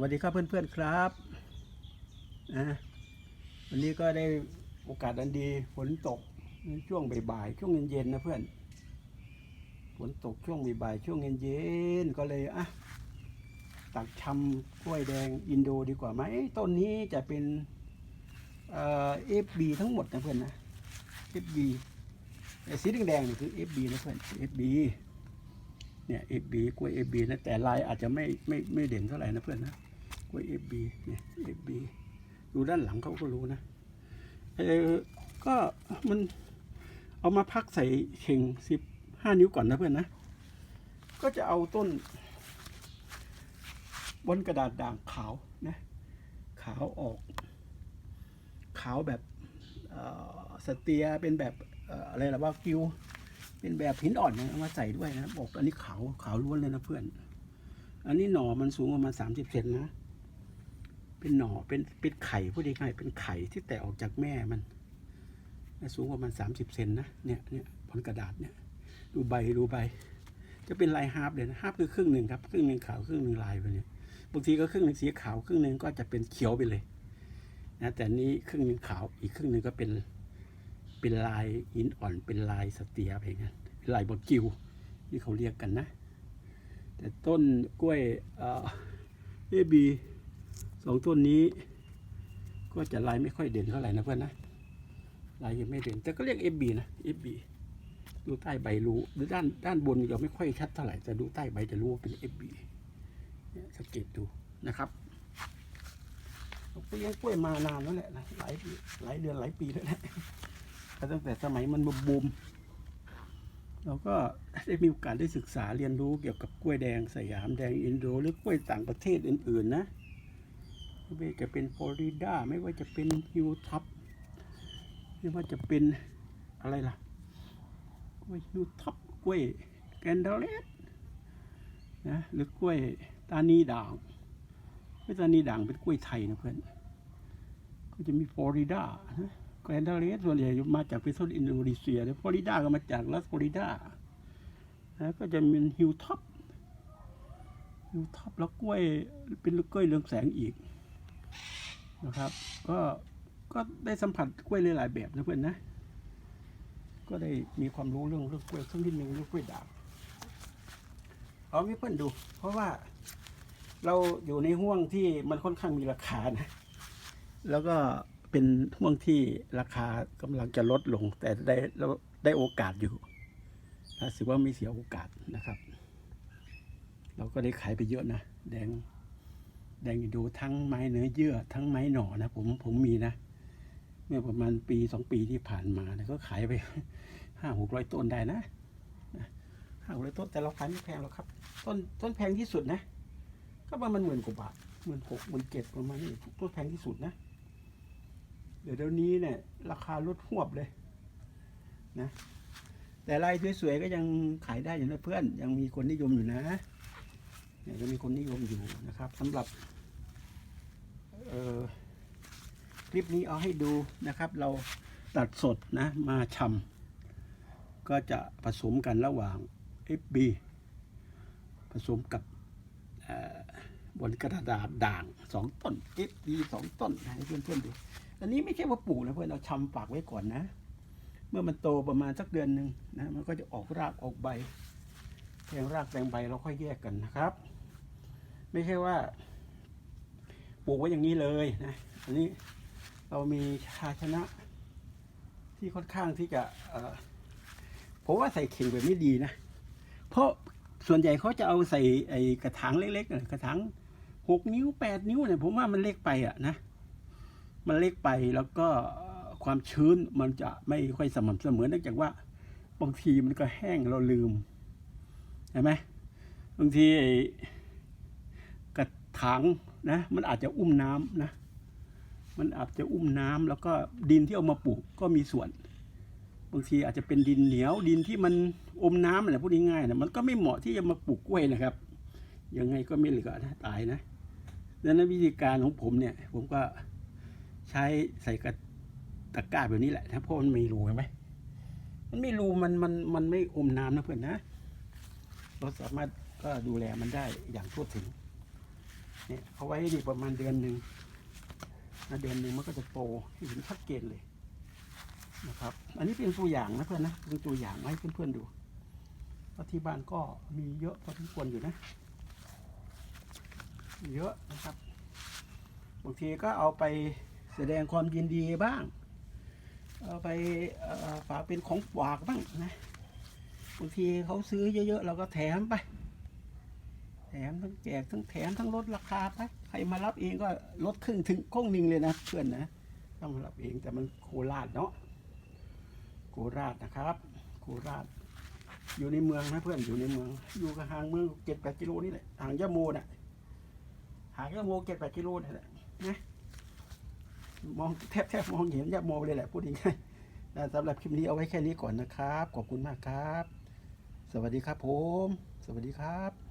วัสดีครับเพื่อนๆครับอะวันนี้ก็ได้โอกาสอันดีฝนตกช่วงบ่ายๆช่วงเย็นๆนะเพื่อนฝนตกช่วงบ่ายๆช่วงเย็นๆก็เลยอะตักชำกล้วยแดงอินโดดีกว่าไหมต้นนี้จะเป็นเอฟบีทั้งหมดนะเพื่อนนะเอฟบีสีแดงๆนี่คือ FB นะเพื่อน FB เนี่ย FB กล้วย FB นะแต่ลายอาจจะไม่ไม่ไม่เด่นเท่าไหร่นะเพื่อนนะ กล้ FB เนี่ย FB ดูด้านหลังเขาก็รู้นะเออก็มันเอามาพักใส่เข่งสิบห้านิ้วก่อนนะเพื่อนนะ ก็จะเอาต้น บนกระดาษด่างขาวนะขาวออก ขาวแบบสเตียเป็นแบบอออะไรล่ะว่ากิว เป็นแบบหินอ่อนนะมาใส่ด้วยนะบอกอันนี้ขาวขาวล้วนเลยนะเพื่อน อันนี้หน่อมันสูงประมาณสามสิบเซนนะ เป็นหน่อเป็นเป็นไข่พูดง่ายๆเป็นไข่ที่แตกออกจากแม่มันสูงประมาณสามสิบเซนนะเนี่ยเนี่ยผลกระดาษเนี่ยดูใบดูใบ จะเป็นลายฮาร์ปเลยนะฮาร์ปคือครึ่งหนึ่งครับครึ่งหนึ่งขาวครึ่งหนึ่งลายไปเนี่ยบางทีก็ครึ่งหนึ่งสีขาวครึ่งหนึ่งก็จะเป็นเขียวไปเลยนะแต่นนี้ครึ่งหนึ่งขาวอีกครึ่งหนึ่งก็เป็นเป็นลายหินอ่อนเป็นลายสเตียไปงั้นเป็นลายบอกิวที่เขาเรียกกันนะ แต่ต้นกล้วยเอบี สองต้นนี้ ก็จะลายไม่ค่อยเด่นเท่าไหร่นะเพื่อนนะลายยังไม่เด่น แต่ก็เรียกเอบีนะเอบีดูใต้ใบรู้หรือด้านด้านบนเราไม่ค่อยชัดเท่าไหร่แต่ดูใต้ใบจะรู้ว่าเป็นเอบีสังเกตดูนะครับผมก็เลี้ยงกล้วยมานานแล้วแหละนะหลายหลายเดือนหลายปีแล้วแหละตั้งแต่สมัยมันบูมเราก็ได้มีโอกาสได้ศึกษาเรียนรู้เกี่ยวกับกล้วยแดงสยามแดงอินโดหรือกล้วยต่างประเทศอื่นๆนะ ไม่ว่าจะเป็นฟลอริดา ไม่ว่าจะเป็นฮิวทับไม่ว่าจะเป็นอะไรล่ะกล้วยฮิวทับกล้วยแกนเดเลสนะหรือกล้วยตานีด่างกล้วยตานีด่างเป็นกล้วยไทยนะเพื่อนก็จะมีฟลอริดานะแกรนดาเลสส่วนใหญ่มาจากประเทศอินโดนีเซียแล้วฟลอริดาก็มาจากรัฐฟลอริดาแล้วก็จะมีฮิวท็อปฮิวท็อปแล้วกล้วยเป็นกล้วยเรืองแสงอีก นะครับ ก็ก็ได้สัมผัสกล้วยหลายแบบนะเพื่อนนะ ก็ได้มีความรู้เรื่องเรื่องกล้วยสักนิดหนึ่งเรื่องกล้วยด่างเอาให้เพื่อนดู เพราะว่าเราอยู่ในห่วงที่มันค่อนข้างมีราคานะ แล้วก็เป็นห่วงที่ราคากำลังจะลดลง แต่ได้ได้โอกาสอยู่นะถือว่าไม่เสียโอกาสนะครับ เราก็ได้ขายไปเยอะนะ แดง แดงดูทั้งไม้เนื้อเยื่อ ทั้งไม้หน่อนะผมผมมีนะ เมื่อประมาณปีสองปีที่ผ่านมานี่ก็ขายไปห้าหกร้อยต้นได้นะห้าหกร้อยต้นแต่เราขายไม่แพงหรอกครับ ต้นต้นแพงที่สุดนะ ก็ประมาณหมื่นกว่าบาทหมื่นหกหมื่นเจ็ดประมาณนี้ต้นแพงที่สุดนะ เดี๋ยวเดี๋ยวนี้เนี่ยราคาลดหวบเลยนะแต่ลายสวยๆก็ยังขายได้อยู่นะเพื่อนยังมีคนนิยมอยู่นะยังมีคนนิยมอยู่นะครับสำหรับ คลิปนี้เอาให้ดูนะครับ เราตัดสดนะมาชำก็จะผสมกันระหว่าง FB ผสมกับบนกระดาษด่างสองต้น FB สองต้นให้เพื่อนๆดู อันนี้ไม่ใช่ว่าปลูกนะเพื่อนเราชำฝากไว้ก่อนนะ เมื่อมันโตประมาณสักเดือนหนึ่งนะมันก็จะออกรากออกใบแทงรากแทงใบเราค่อยแยกกันนะครับ ไม่ใช่ว่า ปลูกไว้อย่างนี้เลยนะอันนี้เรามีภาชนะ ที่ค่อนข้างที่จะผมว่าใส่เข่งแบบนี้ดีนะ เพราะส่วนใหญ่เขาจะเอาใส่ไอ้กระถางเล็กๆกระถางหกนิ้วแปดนิ้วเนี่ยผมว่ามันเล็กไปอะนะ มันเล็กไปแล้วก็ความชื้นมันจะไม่ค่อยสม่ำเสมอเนื่องจากว่าบางทีมันก็แห้งเราลืมเห็นไหมบางทีไอ ถางนะมันอาจจะอุ้มน้ำนะมันอาจจะอุ้มน้ำแล้วก็ดินที่เอามาปลูกก็มีส่วน บางทีอาจจะเป็นดินเหนียวดินที่มันอมน้ำอะไรพูดง่ายๆนะมันก็ไม่เหมาะที่จะมาปลูกกล้วยนะครับยังไงก็ไม่เหลือนะตายนะดังนั้นวิธีการของผมเนี่ย ผมก็ใช้ใส่กระตะกร้าแบบนี้แหละถ้าเพราะมันมีรูเห็นไหมมันไม่รูมันมันมันไม่อมน้ำนะเพื่อนนะ เราสามารถก็ดูแลมันได้อย่างทั่วถึง เนี่ยเอาไว้ดีประมาณเดือนหนึ่งนะเดือนหนึ่งมันก็จะโตเห็นชัดเจนเลยนะครับ อันนี้เป็นตัวอย่างนะเพื่อนนะเป็นตัวอย่างให้เพื่อนๆดูเพราะที่บ้านก็มีเยอะพอสมควรอยู่นะ เยอะนะครับบางทีก็เอาไปแสดงความยินดีบ้าง เอาไปฝากเป็นของฝากบ้างนะบางทีเขาซื้อเยอะๆเราก็แถมไป มทั้งแจกทั้งแถมทั้งลดราคาไปใครมารับเองก็ลดครึ่งถึงครึ่งหนึ่งเลยนะเพื่อนนะต้องมารับเองแต่มันโคราชเนาะโคราชนะครับโคราช อยู่ในเมืองนะเพื่อนอยู่ในเมือง อยู่กับห่างเมืองเจ็ดแปดกิโลนี่แหละห่างยะโมน่ะห่างยะโมเจ็ดแปดกิโลนี่แหละนะมองแทบแทบมองเห็นยะโมเลยแหละพูดง่ายๆนะสำหรับคลิปนี้เอาไว้แค่นี้ก่อนนะครับ ขอบคุณมากครับ สวัสดีครับผม สวัสดีครับ